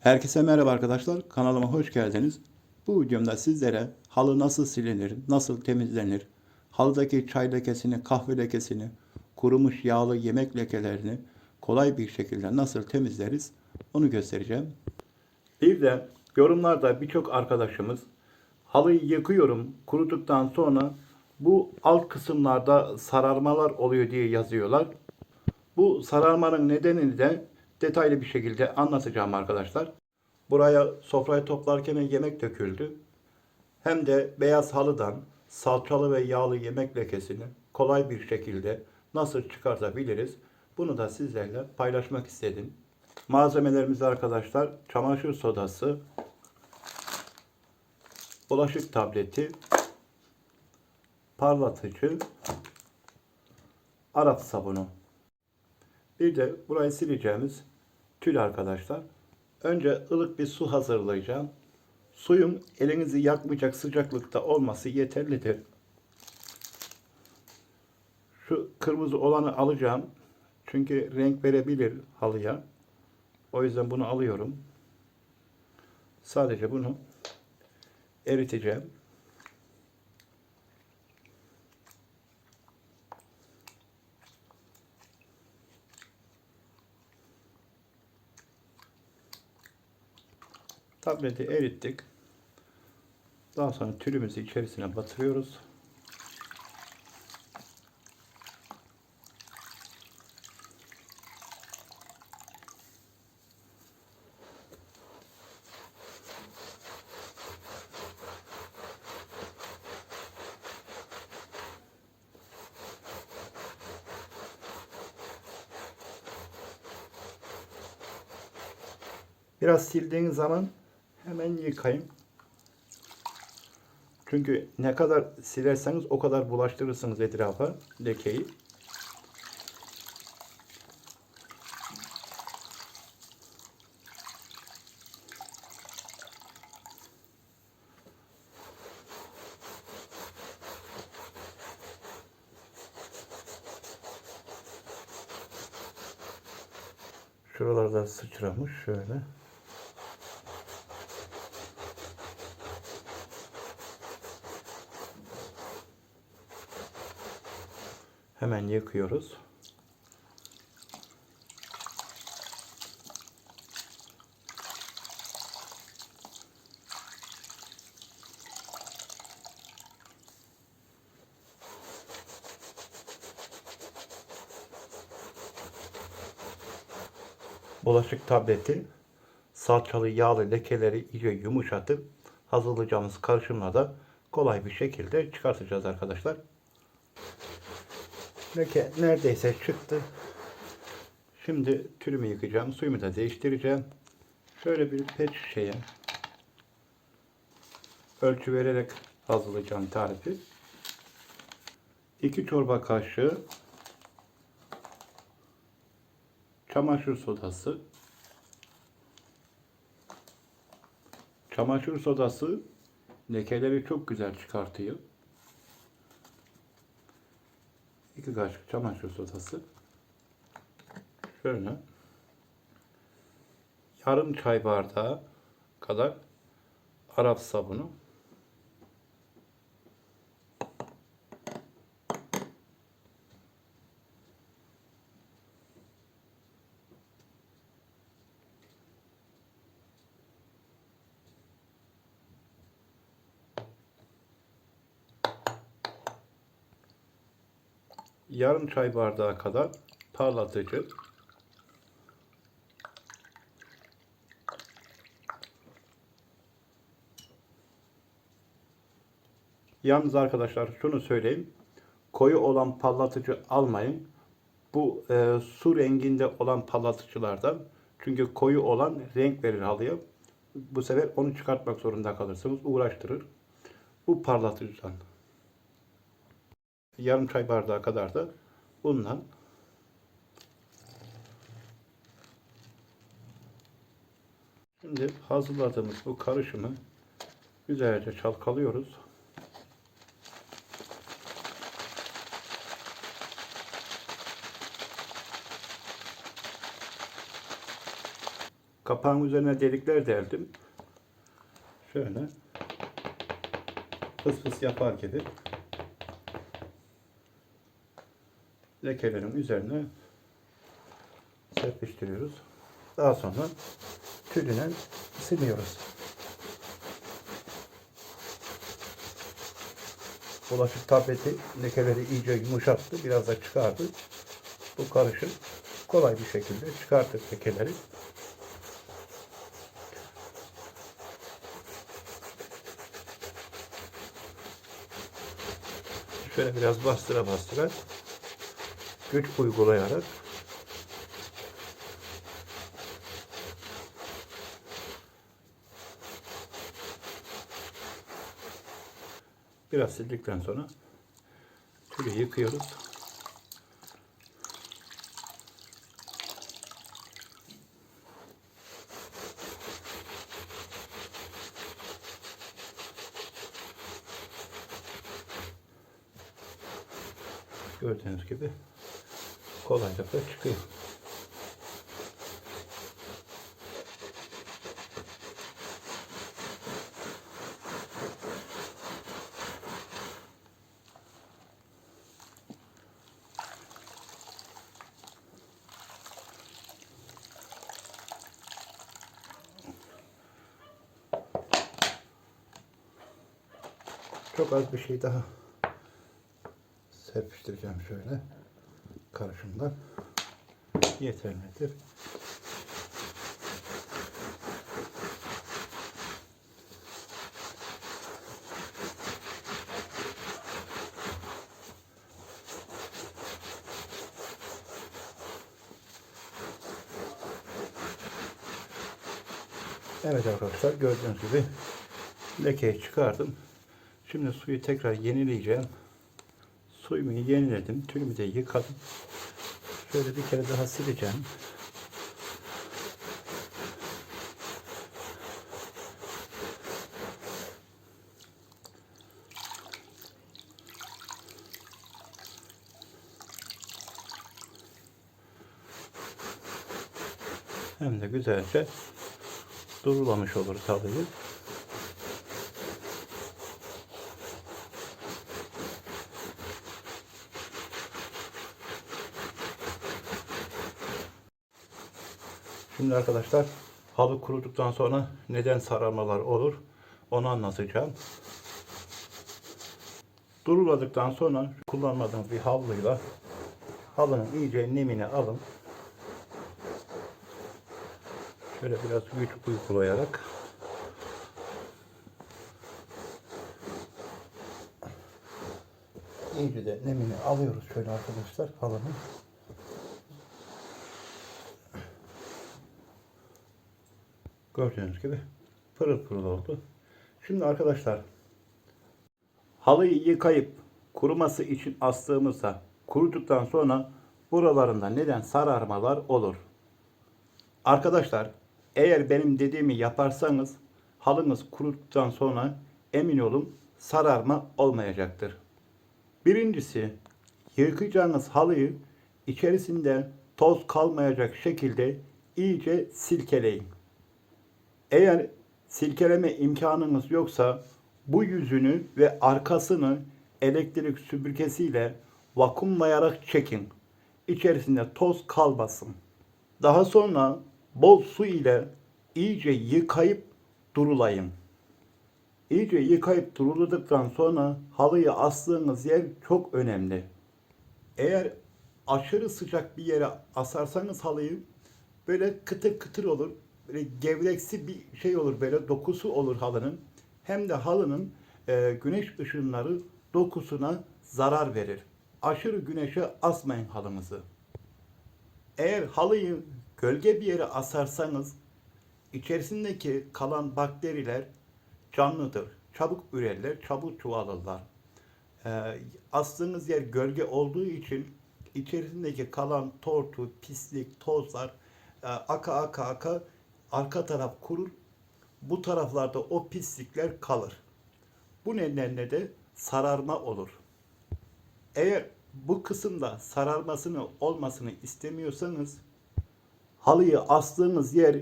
Herkese merhaba arkadaşlar. Kanalıma hoş geldiniz. Bu videomda sizlere halı nasıl silinir, nasıl temizlenir, halıdaki çay lekesini, kahve lekesini, kurumuş yağlı yemek lekelerini kolay bir şekilde nasıl temizleriz onu göstereceğim. Bir de yorumlarda birçok arkadaşımız halıyı yıkıyorum kuruduktan sonra bu alt kısımlarda sararmalar oluyor diye yazıyorlar. Bu sararmanın nedenini de detaylı bir şekilde anlatacağım arkadaşlar. Buraya sofrayı toplarken yemek döküldü. Hem de beyaz halıdan salçalı ve yağlı yemek lekesini kolay bir şekilde nasıl çıkartabiliriz? Bunu da sizlerle paylaşmak istedim. Malzemelerimiz arkadaşlar çamaşır sodası, bulaşık tableti, parlatıcı, Arap sabunu. Bir de burayı sileceğimiz tül arkadaşlar. Önce ılık bir su hazırlayacağım. Suyun elinizi yakmayacak sıcaklıkta olması yeterlidir. Şu kırmızı olanı alacağım. Çünkü renk verebilir halıya. O yüzden bunu alıyorum. Sadece bunu eriteceğim. Tableti erittik. Daha sonra tülümüzü içerisine batırıyoruz. Biraz sildiğiniz zaman hemen yıkayın. Çünkü ne kadar silerseniz o kadar bulaştırırsınız etrafa lekeyi. Şuralarda sıçramış şöyle. Hemen yıkıyoruz. Bulaşık tableti salçalı yağlı lekeleri iyice yumuşatıp hazırlayacağımız karışımla da kolay bir şekilde çıkartacağız arkadaşlar. Leke neredeyse çıktı. Şimdi tülümü yıkayacağım. Suyumu da değiştireceğim. Şöyle bir pet şişeye ölçü vererek hazırlayacağım tarifi. 2 çorba kaşığı çamaşır sodası çamaşır sodası lekeleri çok güzel çıkartıyor. 2 kaşık çamaşır sodası. Şöyle. Yarım çay bardağı kadar Arap sabunu. Yarım çay bardağı kadar parlatıcı. Yalnız arkadaşlar şunu söyleyeyim. Koyu olan parlatıcı almayın. Bu e, su renginde olan parlatıcılardan. Çünkü koyu olan renk verir halıya. Bu sefer onu çıkartmak zorunda kalırsınız. Uğraştırır. Bu parlatıcıdan yarım çay bardağı kadar da bundan Şimdi hazırladığımız bu karışımı güzelce çalkalıyoruz. Kapağın üzerine delikler deldim. Şöyle fıs fıs yapar gibi lekelerin üzerine serpiştiriyoruz. Daha sonra tülüne siliyoruz. Bulaşık tableti lekeleri iyice yumuşattı. Biraz da çıkardı. Bu karışım kolay bir şekilde çıkartır lekeleri. Şöyle biraz bastıra bastıra güç uygulayarak biraz sildikten sonra tülü yıkıyoruz. Gördüğünüz gibi kolaylıkla çıkıyor. Çok az bir şey daha serpiştireceğim şöyle karışımdan. Yeterlidir. Evet arkadaşlar gördüğünüz gibi lekeyi çıkardım. Şimdi suyu tekrar yenileyeceğim. Suyumu yeniledim. Tülümü de yıkadım. Şöyle bir kere daha sileceğim. Hem de güzelce durulamış olur halıyı. Şimdi arkadaşlar halı kuruduktan sonra neden sararmalar olur onu anlatacağım. Duruladıktan sonra kullanmadığınız bir havluyla halının iyice nemini alın. Şöyle biraz güç uygulayarak iyice de nemini alıyoruz şöyle arkadaşlar halının. Gördüğünüz gibi pırıl pırıl oldu. Şimdi arkadaşlar halıyı yıkayıp kuruması için astığımızda kuruduktan sonra buralarında neden sararmalar olur? Arkadaşlar eğer benim dediğimi yaparsanız halınız kuruduktan sonra emin olun sararma olmayacaktır. Birincisi yıkayacağınız halıyı içerisinde toz kalmayacak şekilde iyice silkeleyin. Eğer silkeleme imkanınız yoksa bu yüzünü ve arkasını elektrik süpürgesiyle vakumlayarak çekin. İçerisinde toz kalmasın. Daha sonra bol su ile iyice yıkayıp durulayın. İyice yıkayıp duruladıktan sonra halıyı astığınız yer çok önemli. Eğer aşırı sıcak bir yere asarsanız halıyı böyle kıtır kıtır olur. Böyle gevreksi bir şey olur böyle dokusu olur halının. Hem de halının e, güneş ışınları dokusuna zarar verir. Aşırı güneşe asmayın halınızı. Eğer halıyı gölge bir yere asarsanız içerisindeki kalan bakteriler canlıdır. Çabuk ürerler, çabuk çoğalırlar. Ee, astığınız yer gölge olduğu için içerisindeki kalan tortu, pislik, tozlar e, aka aka aka arka taraf kurur. Bu taraflarda o pislikler kalır. Bu nedenle de sararma olur. Eğer bu kısımda sararmasını olmasını istemiyorsanız halıyı astığınız yer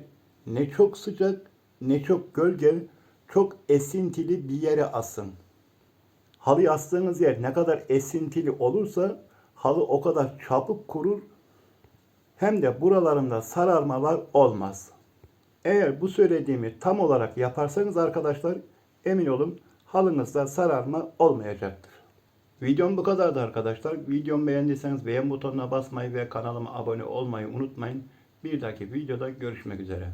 ne çok sıcak ne çok gölge, çok esintili bir yere asın. Halı astığınız yer ne kadar esintili olursa halı o kadar çabuk kurur hem de buralarında sararmalar olmaz. Eğer bu söylediğimi tam olarak yaparsanız arkadaşlar emin olun halınızda sararma olmayacaktır. Videom bu kadardı arkadaşlar. Videomu beğendiyseniz beğen butonuna basmayı ve kanalıma abone olmayı unutmayın. Bir dahaki videoda görüşmek üzere.